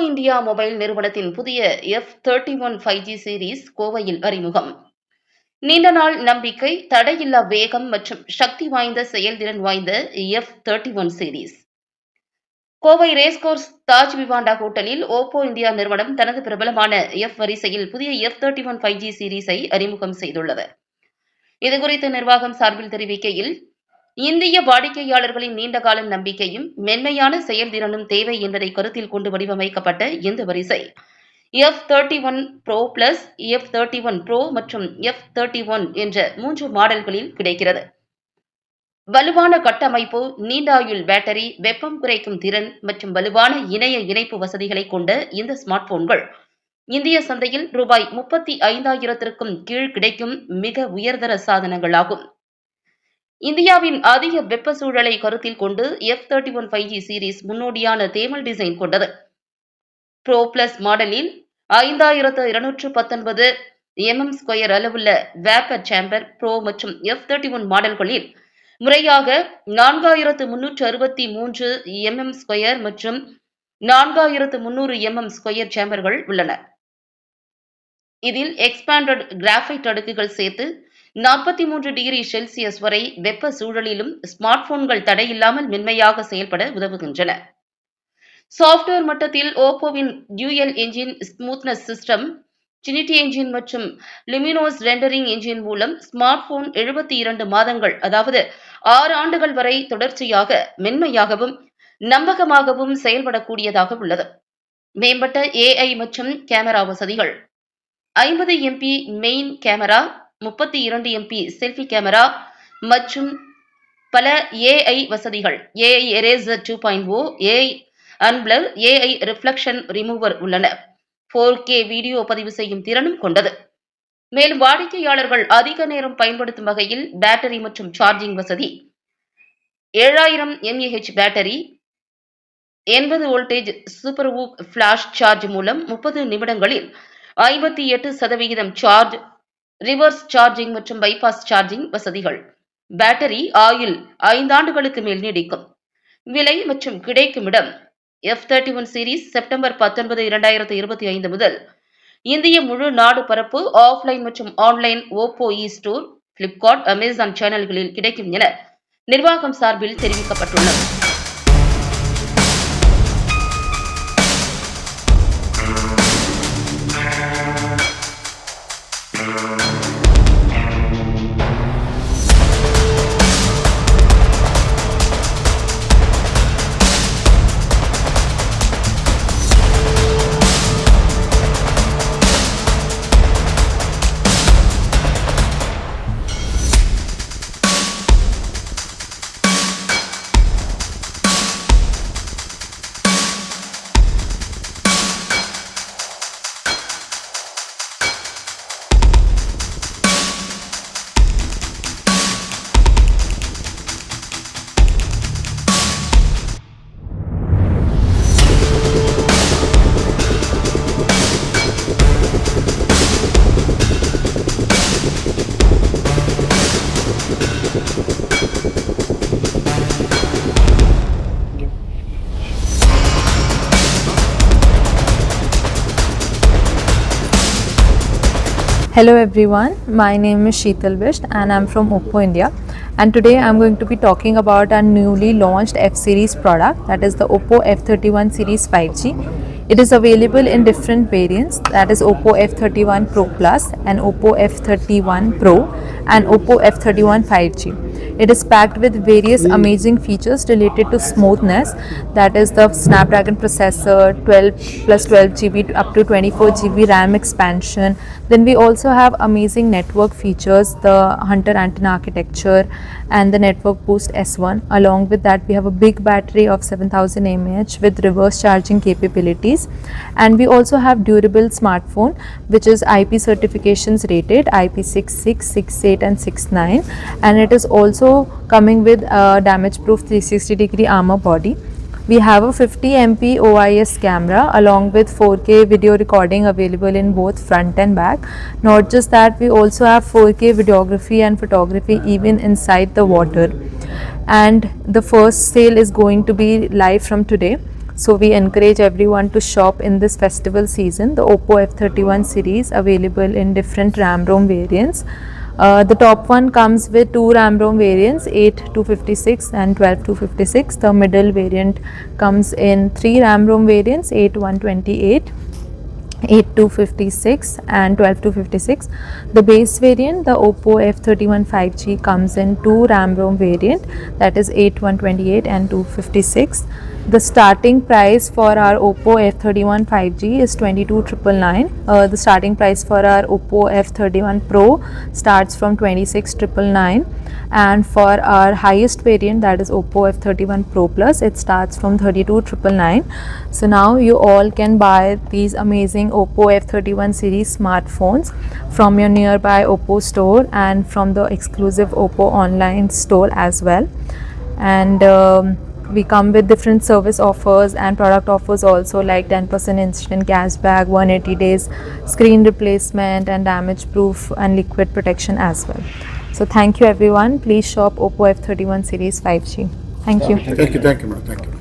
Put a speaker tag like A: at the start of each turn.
A: India mobile நிறுவனத்தின் புதிய F thirty one five G series கோவையில் அறிமுகம். நீண்ட நாள் நம்பிக்கை தடையில்லா வேகம் மற்றும் சக்தி வாய்ந்த செயல்திறன் வாய்ந்த F thirty one series Kovai racecourse Taj Vivanta ஹோட்டலில் ஓப்போ இந்தியா நிறுவனம் தனது பிரபலமான எஃப் வரிசையில் புதிய F thirty one five G சீரீஸை அறிமுகம் செய்துள்ளது. இதுகுறித்து நிர்வாகம் சார்பில் தெரிவிக்கையில் இந்திய வாடிக்கையாளர்களின் நீண்டகால நம்பிக்கையும் மென்மையான செயல்திறனும் தேவை என்பதை கருத்தில் கொண்டு வடிவமைக்கப்பட்ட இந்த வரிசை. F thirty one pro plus F thirty one pro மற்றும் எஃப் தேர்ட்டி ஒன் என்ற மூன்று மாடல்களில் கிடைக்கிறது. வலுவான கட்டமைப்பு நீண்டாயுள் பேட்டரி வெப்பம் குறைக்கும் திறன் மற்றும் வலுவான இணைய இணைப்பு வசதிகளை கொண்ட இந்த ஸ்மார்ட் போன்கள் இந்திய சந்தையில் ரூபாய் முப்பத்தி ஐந்தாயிரத்திற்கும் கீழ் கிடைக்கும் மிக உயர்தர சாதனங்களாகும். இந்தியாவின் அதிக வெப்ப சூழலை கருத்தில் கொண்டு F thirty one five G series முன்னோடியான thermal design கொண்டது. ப்ரோ பிளஸ் மாடலில் ஐந்தாயிரத்து இருநூற்று பத்தொன்பது எம்எம் ஸ்கொயர் அளவுள்ள வேப்பர் சேம்பர் ப்ரோ மற்றும் எஃப் தேர்ட்டி ஒன் மாடல்களில் முறையாக நான்காயிரத்து முன்னூற்று அறுபத்தி மூன்று எம்எம் ஸ்கொயர் மற்றும் நான்காயிரத்து முன்னூறு எம்எம் ஸ்கொயர் சேம்பர்கள் உள்ளன. இதில் எக்ஸ்பாண்டட் கிராஃபைட் அடுக்குகள் சேர்த்து நாற்பத்தி மூன்று டிகிரி செல்சியஸ் வரை வெப்ப சூழலிலும் ஸ்மார்ட் போன்கள் தடையில்லாமல் மென்மையாக செயல்பட உதவுகின்றன. சாப்ட்வேர் மட்டத்தில் ஓப்போவின் dual engine smoothness system Trinity engine மற்றும் லுமினோஸ் ரெண்டரிங் என்ஜின் மூலம் ஸ்மார்ட் போன் எழுபத்தி இரண்டு மாதங்கள் அதாவது ஆறு ஆண்டுகள் வரை தொடர்ச்சியாக மென்மையாகவும் நம்பகமாகவும் செயல்படக்கூடியதாக உள்ளது. மேம்பட்ட ஏஐ மற்றும் கேமரா வசதிகள். ஐம்பது எம்பி மெயின் கேமரா முப்பத்தி இரண்டு எம்பி செல்ஃபி கேமரா மற்றும் பல ஏஐ வசதிகள். AI eraser two point O AI unblur AI reflection remover உள்ளன. ஃபோர் கே வீடியோ பதிவு செய்யும் திறனும் கொண்டது. மேலும் வாடிக்கையாளர்கள் அதிக நேரம் பயன்படுத்தும் வகையில் பேட்டரி மற்றும் சார்ஜிங் வசதி. ஏழாயிரம் எம்ஏஹெச் பேட்டரி எண்பது voltage super VOOC flash charge மூலம் முப்பது நிமிடங்களில் ஐம்பத்தி எட்டு சதவிகிதம் சார்ஜ் ரிவர்ஸ் சார்ஜிங் மற்றும் பைபாஸ் சார்ஜிங் வசதிகள். பேட்டரி ஆயுள் ஐந்தாண்டுகளுக்கு மேல் நீடிக்கும். விலை மற்றும் கிடைக்கும் இடம். F thirty one series September பத்தொன்பது இரண்டாயிரத்து இருபத்தி ஐந்து முதல். இந்திய முழு நாடு பரப்பு ஆஃப்லைன் மற்றும் online Oppo e store Flipkart Amazon சேனல்களில் கிடைக்கும் என நிர்வாகம் சார்பில் தெரிவிக்கப்பட்டுள்ளது.
B: Hello everyone, my name is Sheetal Bisht and I'm from Oppo India. And today I'm going to be talking about our newly launched F series product that is the Oppo F31 series 5G. It is available in different variants that is Oppo F31 Pro Plus and Oppo F31 Pro and Oppo F31 5G. It is packed with various amazing features related to smoothness that is the Snapdragon processor 12 plus 12 GB up to 24 GB RAM expansion. Then we also have amazing network features the Hunter antenna architecture and the network boost S1 along with that we have a big battery of 7000 mAh with reverse charging capabilities and we also have durable smartphone which is IP certifications rated IP66 68 and 69 and it is also coming with a damage proof 360 degree armor body we have a 50 MP OIS camera along with 4K video recording available in both front and back. Not just that, we also have 4K videography and photography even inside the water. And the first sale is going to be live from today. So we encourage everyone to shop in this festival season. The Oppo F31 series available in different RAM ROM variants. Uh, the top one comes with two RAM ROM variants 8 to 56 and 12 to 56. The middle variant comes in three RAM ROM variants 8 128 8 to 56 and 12 to 56 the base variant the oppo f31 5g comes in two ram rom variant that is 8 128 and 256 the starting price for our oppo f31 5g is 22999 uh, the starting price for our oppo f31 pro starts from 26999 and for our highest variant that is oppo f31 pro plus it starts from 32999 so now you all can buy these amazing oppo f31 series smartphones from your nearby oppo store and from the exclusive oppo online store as well. And um, we come with different service offers and product offers also like 10% instant cashback 180 days screen replacement and damage proof and liquid protection as well. So thank you everyone. Please shop oppo f31 series 5g thank you.
C: Thank you, thank you, thank you.